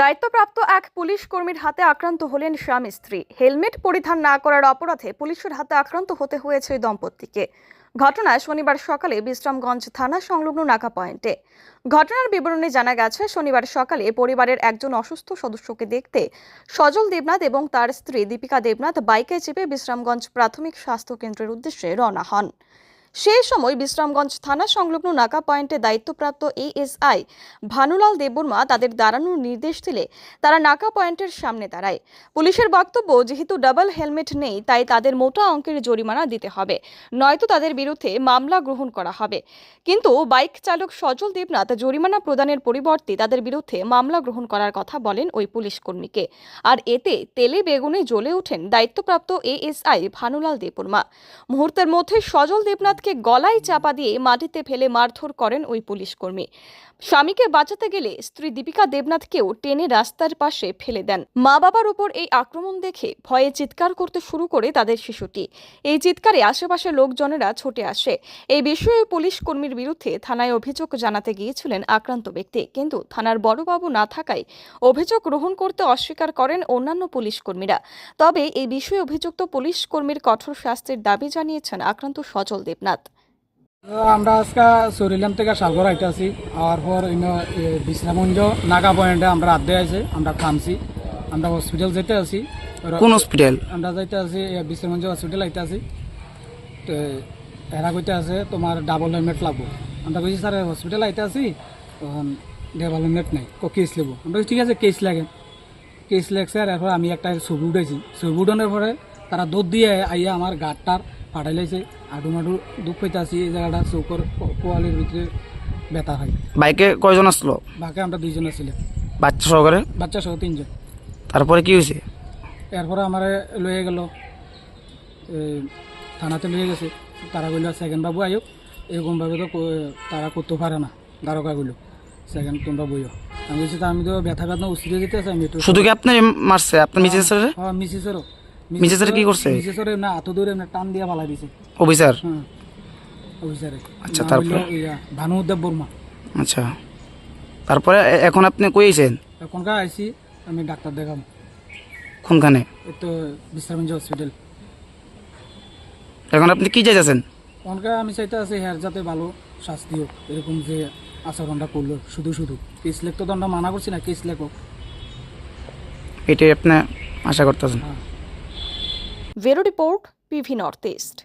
দায়িত্বপ্রাপ্ত এক পুলিশ কর্মীর হাতে আক্রান্ত হলেন স্বামী স্ত্রী। হেলমেট পরিধান না করার অপরাধে পুলিশের হাতে আক্রান্ত হতে হয়েছে দম্পতিকে। ঘটনায় শনিবার সকালে বিশ্রামগঞ্জ থানা সংলগ্ন নাকা পয়েন্টে। ঘটনার বিবরণে জানা গেছে, শনিবার সকালে পরিবারের একজন অসুস্থ সদস্যকে দেখতে সজল দেবনাথ এবং তার স্ত্রী দীপিকা দেবনাথ বাইকে চেপে বিশ্রামগঞ্জ প্রাথমিক স্বাস্থ্য কেন্দ্রের উদ্দেশ্যে রওনা হন। সেই সময় বিশ্রামগঞ্জ থানা সংলগ্ন নাকা পয়েন্টে দায়িত্বপ্রাপ্ত এএসআই ভানুলাল দেববর্মা তাদের দাঁড়ানোর নির্দেশ দিলে তারা নাকা পয়েন্টের সামনে দাঁড়ায়। পুলিশের বক্তব্য, যেহেতু ডাবল হেলমেট নেই, তাই তাদের মোটা অঙ্কের জরিমানা দিতে হবে। নয়তো তাদের বিরুদ্ধে মামলা গ্রহণ করা হবে। কিন্তু বাইক চালক সজল দেবনাথ জরিমানা প্রদানের পরিবর্তে তাদের বিরুদ্ধে মামলা গ্রহণ করার কথা বলেন ওই পুলিশ কর্মীকে। আর এতে তেলে বেগুনে জ্বলে ওঠেন দায়িত্বপ্রাপ্ত এএসআই ভানুলাল দেববর্মা। মুহূর্তের মধ্যে সজল দেবনাথকে গলায় চাপা দিয়ে মাটিতে ফেলে মারধর করেন ওই পুলিশ কর্মী। স্বামীকে বাঁচাতে গেলে স্ত্রী দীপিকা দেবনাথকেও টেনে রাস্তার পাশে ফেলে দেন। মা বাবার উপর এই আক্রমণ দেখে ভয়ে চিৎকার করতে শুরু করে তাদের শিশুটি। এই চিৎকারে আশেপাশের লোকজনেরা ছুটে আসে। এই বিষয়ে পুলিশ কর্মীর বিরুদ্ধে থানায় অভিযোগ জানাতে গিয়েছিলেন আক্রান্ত ব্যক্তি। কিন্তু থানার বড়বাবু না থাকায় অভিযোগ গ্রহণ করতে অস্বীকার করেন অন্যান্য পুলিশ কর্মীরা। তবে এই বিষয়ে অভিযুক্ত পুলিশ কর্মীর কঠোর শাস্তির দাবি জানিয়েছেন আক্রান্ত সজল দেবনাথ। আমরা আজকে সরিলাম থেকে সাগর আইতে আছি আর পর বিশ্রামঞ্জ নাগা পয়েন্টে আমরা আড্ডে আছে আমরা থামছি আমরা হসপিটাল যেতে আছি। কোন হসপিটাল আমরা যাইতে আছি বিশ্রামঞ্জ হসপিটাল আইতে আছি। তো এরা কইতে আছে তোমার ডাবল হেলমেট লাগবো। আমরা কইছি স্যার হসপিটাল আইতে আছি তখন ডাবল হেলমেট নাই ক কেস নেব আমরা ঠিক আছে কেস লাগে। কেস লাগছে আর এরপর আমি একটা ছবি উঠেছি ছবি উঠানোর পরে তারা দুধ দিয়ে আইয়া আমার গাড়টার ফাটাই লাইছে আডু মাডু দুঃখ পাইতে আছি এই জায়গাটা চৌকর পোয়ালির ভিতরে ব্যথা হয়। বাইকে কয়জন আসলো বাকি আমরা দুইজন ছিলাম বাচ্চা সহকারে বাচ্চা সহ তিনজন। তারপরে কি হয়েছে এরপরে আমার লয়ে গেল। থানাতে লয়ে গেছে। তারা কইল সেকেন্ড বাবু আয়ো এরকমভাবে তো তারা করতে পারে না। দ্বারকা কইল সেকেন্ড তোমরা বইও আমি বলছি তা আমি তো ব্যথা ব্যথা উস্তিতে যেতে আমি শুধু কি আপনি মারছে আপনার মিসেস হ্যাঁ মিসিসেরও মিসেসের কি করছে? মিসিসের না এত দূরে না টান দিয়ে ফালাই দিছে। অফিসার? হ্যাঁ। অফিসারে। আচ্ছা, তারপরে? ভানুদেব বর্মা। আচ্ছা। তারপরে এখন আপনি কই আইছেন? এখনকার আইসি আমি ডাক্তার দেখাম কোনখানে? তো বিশ্রামঞ্জ হসপিটাল এখন আপনি কি চাইছেন এখনকার আমি চাইতে আছি হ্যার যাতে ভালো শাস্তি হোক এরকম যে আচরণটা করল শুধু শুধু। কেস লেখ তো দণ্ডা মানা করছি না কেস লেখো। এটাই আপনি আশা করতেছেন? হ্যাঁ। Bureau report PV north east.